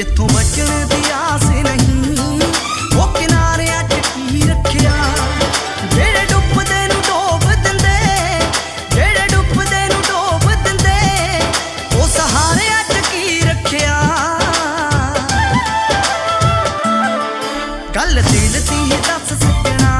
ਜਿੱਥੋਂ ਬਚਣ ਦੀ ਆਸ ਨਹੀਂ। ਉਹ ਕਿਨਾਰਿਆਂ 'ਚ ਕੀ ਰੱਖਿਆ? ਜਿਹੜੇ ਡੁੱਬਦੇ ਨੂੰ ਡੋਬ ਦਿੰਦੇ, ਜਿਹੜੇ ਡੁੱਬਦੇ ਨੂੰ ਡੋਬ ਦਿੰਦੇ, ਉਹ ਸਹਾਰਿਆਂ 'ਚ ਕੀ ਰੱਖਿਆ? ਗੱਲ ਦਿਲ ਦੀ ਦੱਸ ਸੱਜਣਾ